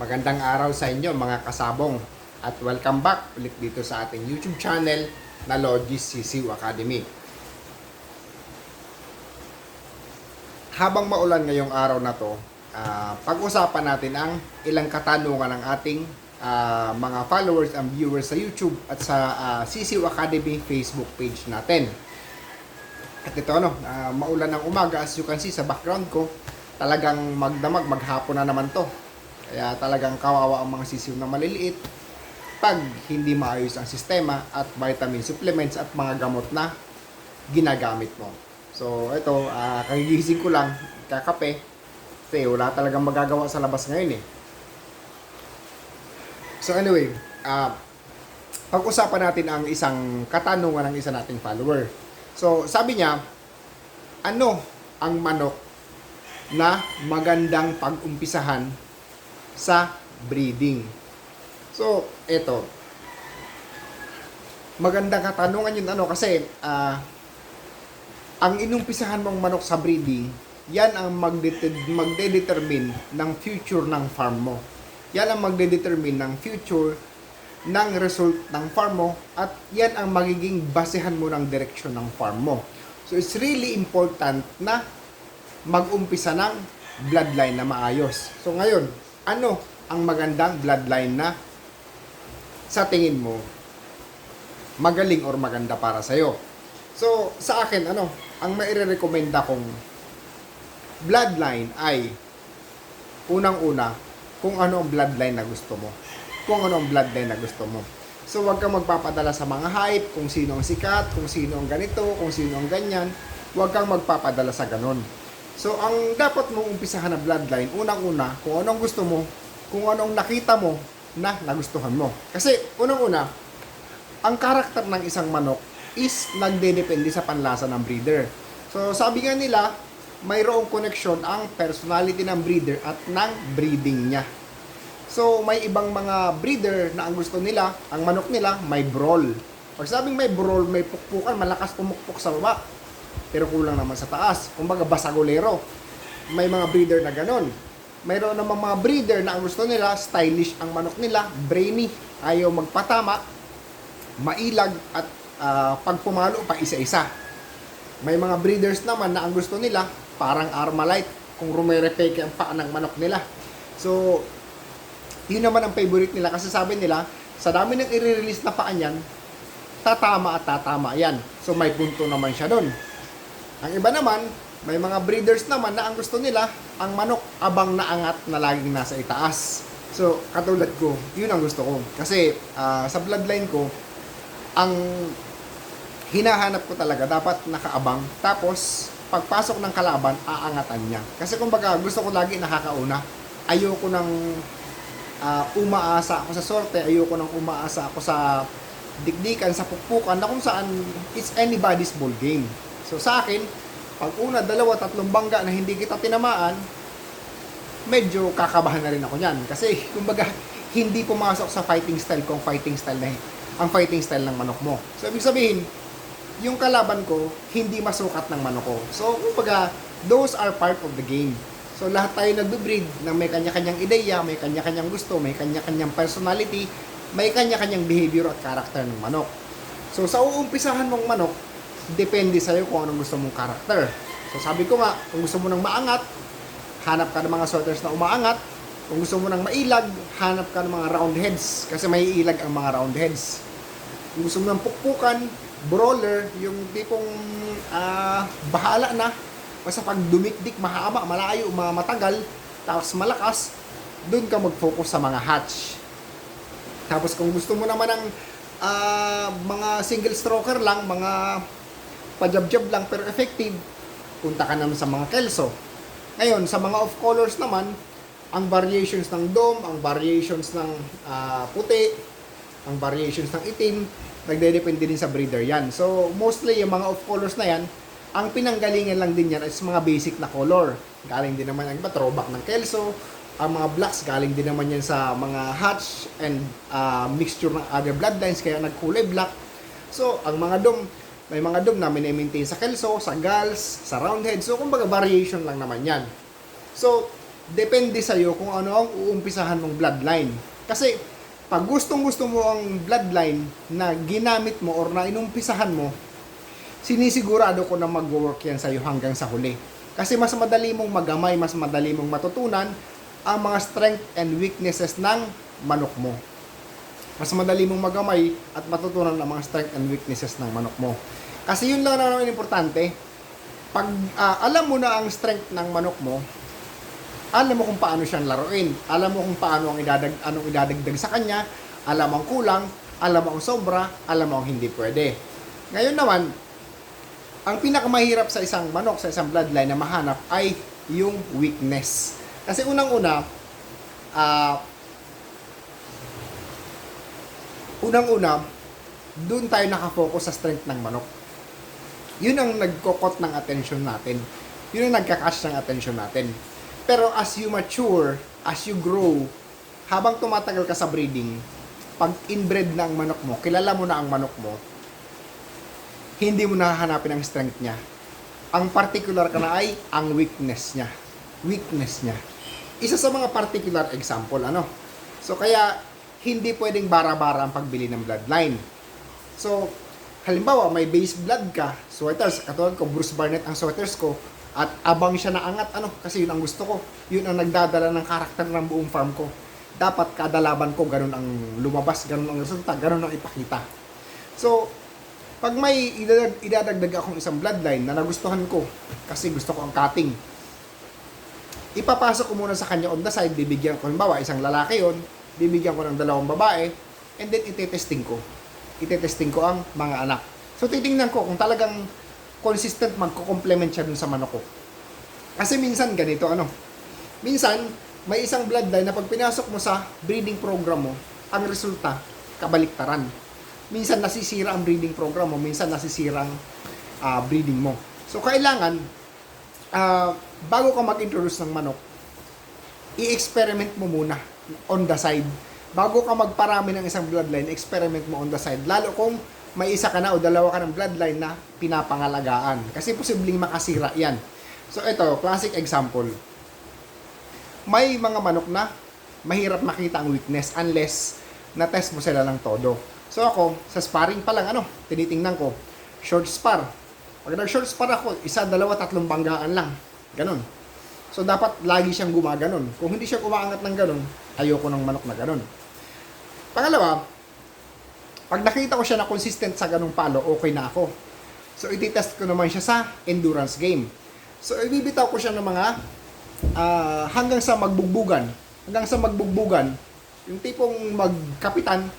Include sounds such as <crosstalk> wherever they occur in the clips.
Magandang araw sa inyo mga kasabong at welcome back ulit dito sa ating YouTube channel na Logis CCU Academy. Habang maulan ngayong araw na to, ah, pag-usapan natin ang ilang katanungan ng ating ah, mga followers and viewers sa YouTube at sa ah, CCU Academy Facebook page natin. At ito ano, ah, maulan ng umaga as you can see sa background ko, talagang magdamag, maghapon na naman to. Kaya talagang kawawa ang mga sisiw na maliliit pag hindi maayos ang sistema at vitamin supplements at mga gamot na ginagamit mo. So ito, ah, kagigising ko lang, kakape, kasi wala talagang magagawa sa labas ngayon eh. So anyway, ah, pag-usapan natin ang isang katanungan ng isa nating follower. So, sabi niya, ano ang manok na magandang pag-umpisahan sa breeding? So, eto. Magandang katanungan yun ano kasi ah, ang inumpisahan mong manok sa breeding, yan ang magde- magde-determine ng future ng farm mo. Yan ang magde-determine ng future ng result ng farm mo at yan ang magiging basehan mo ng direksyon ng farm mo. So it's really important na mag-umpisa ng bloodline na maayos. So ngayon, ano ang magandang bloodline na sa tingin mo magaling or maganda para sa'yo? So sa akin, ano, ang maire-recommenda kong bloodline ay unang-una kung ano ang bloodline na gusto mo kung ano ang bloodline na gusto mo. So, huwag kang magpapadala sa mga hype, kung sino ang sikat, kung sino ang ganito, kung sino ang ganyan. Huwag kang magpapadala sa ganon. So, ang dapat mong umpisahan na bloodline, unang-una, kung anong gusto mo, kung anong nakita mo na nagustuhan mo. Kasi, unang-una, ang karakter ng isang manok is nagdedepende sa panlasa ng breeder. So, sabi nga nila, mayroong connection ang personality ng breeder at ng breeding niya. So, may ibang mga breeder na ang gusto nila, ang manok nila, may brawl. Pag sabing may brawl, may pukpukan, malakas pumukpok sa baba. Pero kulang naman sa taas. Kumbaga, basagolero. May mga breeder na ganon. Mayroon namang mga breeder na ang gusto nila, stylish ang manok nila, brainy, ayaw magpatama, mailag, at ah, pag pumalo pa isa-isa. May mga breeders naman na ang gusto nila, parang Armalite, kung rumerepeke ang paa ng manok nila. So, yun naman ang favorite nila kasi sabi nila, sa dami ng i-release na paa niyan, tatama at tatama yan. So may punto naman siya doon. Ang iba naman, may mga breeders naman na ang gusto nila, ang manok abang naangat na laging nasa itaas. So, katulad ko, yun ang gusto ko. Kasi ah, sa bloodline ko, ang hinahanap ko talaga, dapat nakaabang. Tapos, pagpasok ng kalaban, aangatan niya. Kasi kumbaga, gusto ko lagi nakakauna. Ayoko ng ah, umaasa ako sa sorte, ayoko nang umaasa ako sa dikdikan, sa pukpukan, na kung saan it's anybody's ball game. So sa akin, pag una, dalawa, tatlong bangga na hindi kita tinamaan, medyo kakabahan na rin ako niyan. Kasi, <laughs> kumbaga, hindi pumasok sa fighting style kung fighting style na ang fighting style ng manok mo. So, ibig sabihin, yung kalaban ko, hindi masukat ng manok ko. So, kumbaga, those are part of the game. So, lahat tayo nagbe-breed na may kanya-kanyang ideya, may kanya-kanyang gusto, may kanya-kanyang personality, may kanya-kanyang behavior at character ng manok. So, sa uumpisahan mong manok, depende sa'yo kung anong gusto mong character. So, sabi ko nga, kung gusto mo ng maangat, hanap ka ng mga sorters na umaangat. Kung gusto mo ng mailag, hanap ka ng mga round heads kasi may ilag ang mga round heads. Kung gusto mo ng pukpukan, brawler, yung tipong ah, bahala na. Basta pag dumikdik, mahaba, malayo, matagal, tapos malakas, doon ka mag-focus sa mga hatch. Tapos kung gusto mo naman ng ah, mga single stroker lang, mga pajab-jab lang pero effective, punta ka naman sa mga kelso. Ngayon, sa mga off colors naman, ang variations ng dome, ang variations ng ah, puti, ang variations ng itim, nagdedepende din sa breeder yan. So, mostly yung mga off colors na yan, ang pinanggalingan lang din yan is mga basic na color. Galing din naman ang throwback ng kelso, ang mga blacks galing din naman yan sa mga hatch and ah, mixture ng other bloodlines kaya nagkulay black. So, ang mga dom, may mga dom na mini-maintain sa kelso, sa gals, sa roundhead. So, kumbaga variation lang naman yan. So, depende sa'yo kung ano ang uumpisahan mong bloodline. Kasi, pag gustong gusto mo ang bloodline na ginamit mo or na inumpisahan mo, sinisigurado ko na mag-work yan sa'yo hanggang sa huli. Kasi mas madali mong magamay, mas madali mong matutunan ang mga strength and weaknesses ng manok mo. Mas madali mong magamay at matutunan ang mga strength and weaknesses ng manok mo. Kasi yun lang naman importante. Pag ah, alam mo na ang strength ng manok mo, alam mo kung paano siyang laruin. Alam mo kung paano ang idadag, anong idadagdag sa kanya. Alam ang kulang, alam ang sobra, alam mo ang hindi pwede. Ngayon naman, ang pinakamahirap sa isang manok, sa isang bloodline na mahanap ay yung weakness. Kasi unang-una, ah, unang-una, doon tayo nakafocus sa strength ng manok. Yun ang nagkokot ng attention natin. Yun ang nagkakash ng attention natin. Pero as you mature, as you grow, habang tumatagal ka sa breeding, pag inbred na ang manok mo, kilala mo na ang manok mo, hindi mo nahahanapin ang strength niya. Ang particular ka na ay ang weakness niya. Weakness niya. Isa sa mga particular example, ano? So, kaya, hindi pwedeng bara-bara ang pagbili ng bloodline. So, halimbawa, may base blood ka, sweaters, katulad ko, Bruce Barnett ang sweaters ko, at abang siya na angat, ano, kasi yun ang gusto ko. Yun ang nagdadala ng karakter ng buong farm ko. Dapat kada laban ko, ganun ang lumabas, ganun ang resulta, ganun ang ipakita. So, pag may idadag, idadagdag akong isang bloodline na nagustuhan ko, kasi gusto ko ang cutting, ipapasok ko muna sa kanya on the side, bibigyan ko, halimbawa, isang lalaki yon bibigyan ko ng dalawang babae, and then itetesting ko. Itetesting ko ang mga anak. So, titingnan ko kung talagang consistent magko-complement siya dun sa manok ko. Kasi minsan ganito, ano, minsan, may isang bloodline na pag pinasok mo sa breeding program mo, ang resulta, kabaliktaran. Minsan nasisira ang breeding program mo, minsan nasisira ang ah, breeding mo. So, kailangan, ah, bago ka mag-introduce ng manok, i-experiment mo muna on the side. Bago ka magparami ng isang bloodline, experiment mo on the side. Lalo kung may isa ka na o dalawa ka ng bloodline na pinapangalagaan. Kasi posibleng makasira yan. So ito, classic example. May mga manok na mahirap makita ang weakness unless na-test mo sila ng todo. So ako, sa sparring pa lang, ano, tinitingnan ko, short spar. Pag nag-short spar ako, isa, dalawa, tatlong banggaan lang. Ganon. So, dapat lagi siyang gumaganon. Kung hindi siya umaangat ng ganon, ayoko ng manok na ganon. Pangalawa, pag nakita ko siya na consistent sa ganong palo, okay na ako. So, ititest ko naman siya sa endurance game. So, ibibitaw ko siya ng mga ah, hanggang sa magbugbugan. Hanggang sa magbugbugan, yung tipong magkapitan,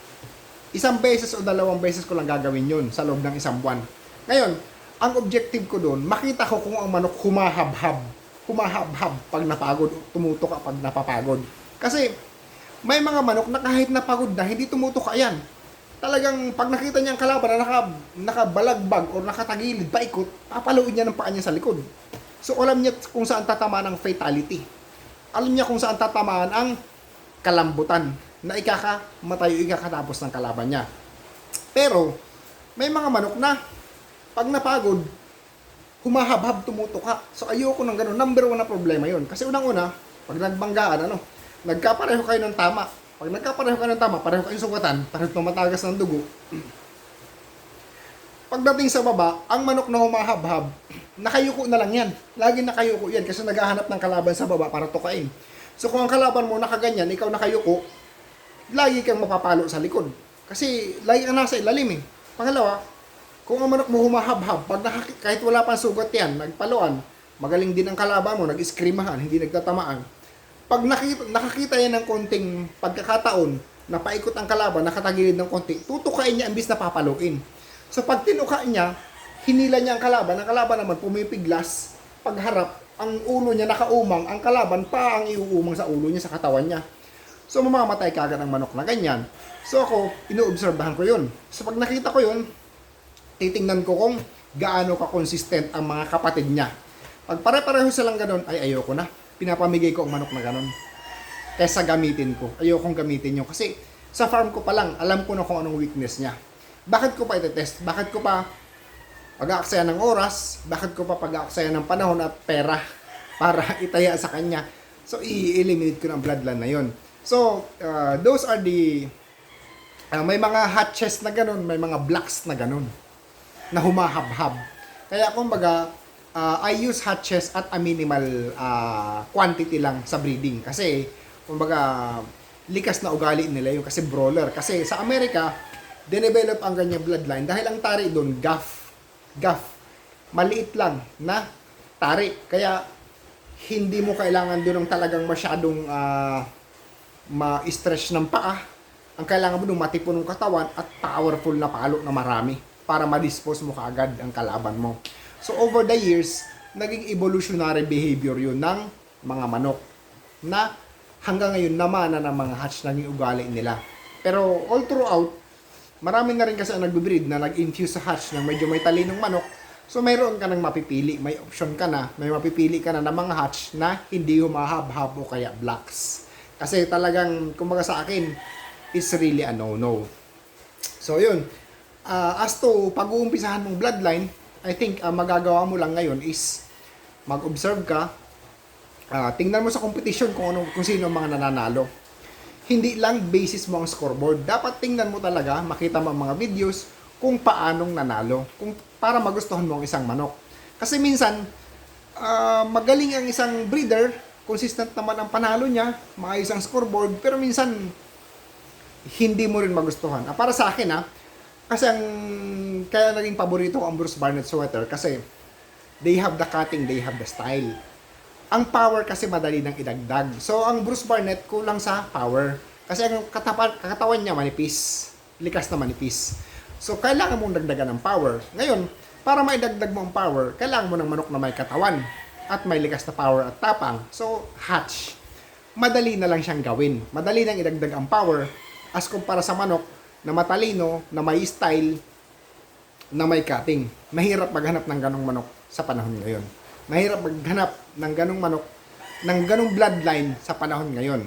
isang beses o dalawang beses ko lang gagawin yun sa loob ng isang buwan. Ngayon, ang objective ko doon, makita ko kung ang manok humahabhab. Humahabhab pag napagod, tumutok pag napapagod. Kasi, may mga manok na kahit napagod na, hindi tumutok yan. Talagang pag nakita niya ang kalaban na naka, nakabalagbag o nakatagilid, paikot, papaluin niya ng paa niya sa likod. So alam niya kung saan tatamaan ang fatality. Alam niya kung saan tatamaan ang kalambutan na ikakamatay o ikakatapos ng kalaban niya. Pero, may mga manok na pag napagod, humahabhab tumutok ka. So ayoko ng ganun. Number one na problema yon Kasi unang-una, pag nagbanggaan, ano, nagkapareho kayo ng tama. Pag nagkapareho kayo ng tama, pareho kayong sugatan, pareho tumatagas ng dugo. <clears throat> Pagdating sa baba, ang manok na humahabhab, <clears throat> nakayuko na lang yan. Lagi nakayuko yan kasi naghahanap ng kalaban sa baba para tukain. So kung ang kalaban mo nakaganyan, ikaw nakayuko, lagi kang mapapalo sa likod. Kasi lagi kang nasa ilalim eh. Pangalawa, kung ang manok mo humahabhab, pag nakaki- kahit wala pang sugat yan, nagpaluan, magaling din ang kalaban mo, nag-iskrimahan, hindi nagtatamaan. Pag nakita, nakakita yan ng konting pagkakataon na paikot ang kalaban, nakatagilid ng konti, tutukain niya imbis na papaluin. So pag tinuka niya, hinila niya ang kalaban, ang kalaban naman pumipiglas, pagharap, ang ulo niya nakaumang, ang kalaban pa ang iuumang sa ulo niya, sa katawan niya. So mamamatay kagad ang manok na ganyan. So ako, inoobserbahan ko yun. So pag nakita ko yun, titingnan ko kung gaano ka-consistent ang mga kapatid niya. Pag pare-pareho silang ganun, ay ayoko na. Pinapamigay ko ang manok na ganun. Kesa gamitin ko. Ayokong gamitin yun. Kasi sa farm ko pa lang, alam ko na kung anong weakness niya. Bakit ko pa ite-test? Bakit ko pa pag-aaksaya ng oras? Bakit ko pa pag-aaksaya ng panahon at pera para <laughs> itaya sa kanya? So, i-eliminate ko ng bloodline na yon. So, uh, those are the... uh, may mga hatches na ganun, may mga blacks na ganun na humahab-hab. Kaya kumbaga, uh, I use hatches at a minimal uh, quantity lang sa breeding. Kasi, kumbaga, likas na ugali nila yung kasi brawler. Kasi sa Amerika, dinevelop ang ganyang bloodline dahil ang tari doon, gaff. Gaff. Maliit lang na tari. Kaya, hindi mo kailangan doon ng talagang masyadong ah, ma-stretch ng paa. Ang kailangan mo doon matipon ng katawan at powerful na palo na marami para ma-dispose mo kaagad ang kalaban mo. So over the years, naging evolutionary behavior yun ng mga manok na hanggang ngayon namana ng mga hatch naging ugali nila. Pero all throughout, marami na rin kasi ang nagbe-breed na nag-infuse sa hatch ng medyo may talinong manok. So mayroon ka nang mapipili, may option ka na, may mapipili ka na ng mga hatch na hindi humahab-hab o kaya blacks. Kasi talagang, kumbaga sa akin, is really a no-no. So yun, Ah, as to pag-uumpisahan mong bloodline, I think ang magagawa mo lang ngayon is mag-observe ka, ah, tingnan mo sa competition kung ano kung sino ang mga nananalo. Hindi lang basis mo ang scoreboard. Dapat tingnan mo talaga, makita mo ang mga videos kung paanong nanalo, kung para magustuhan mo ang isang manok. Kasi minsan ah, magaling ang isang breeder, consistent naman ang panalo niya, maayos ang scoreboard, pero minsan hindi mo rin magustuhan. Ah, para sa akin ah, kasi ang kaya naging paborito ko ang Bruce Barnett sweater kasi they have the cutting, they have the style. Ang power kasi madali nang idagdag. So ang Bruce Barnett kulang sa power. Kasi ang katapa, katawan niya manipis. Likas na manipis. So kailangan mong dagdagan ng power. Ngayon, para maidagdag mo ang power, kailangan mo ng manok na may katawan at may likas na power at tapang. So hatch. Madali na lang siyang gawin. Madali nang idagdag ang power as kumpara sa manok na matalino, na may style, na may cutting. Mahirap maghanap ng ganong manok sa panahon ngayon. Mahirap maghanap ng ganong manok, ng ganong bloodline sa panahon ngayon.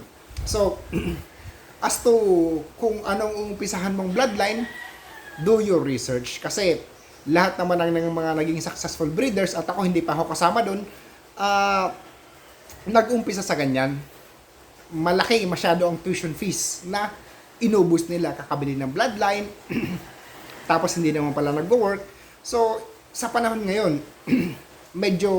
So, <clears throat> as to kung anong umpisahan mong bloodline, do your research. Kasi lahat naman ng, ng mga naging successful breeders, at ako hindi pa ako kasama doon, ah, nag-umpisa sa ganyan. Malaki masyado ang tuition fees na inubos nila kakabili ng bloodline <clears throat> tapos hindi naman pala nagwo-work. So sa panahon ngayon <clears throat> medyo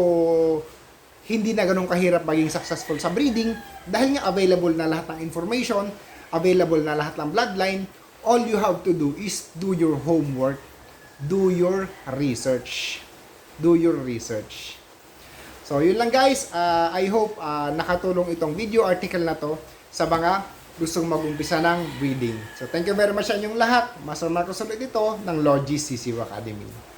hindi na ganun kahirap maging successful sa breeding dahil nga available na lahat ng information available na lahat ng bloodline. All you have to do is do your homework. Do your research. Do your research. So, yun lang guys. Ah, I hope ah, nakatulong itong video article na to sa mga gustong mag-umpisa ng breeding. So, thank you very much sa inyong lahat. Master Marcos ulit ito ng Logi CCU Academy.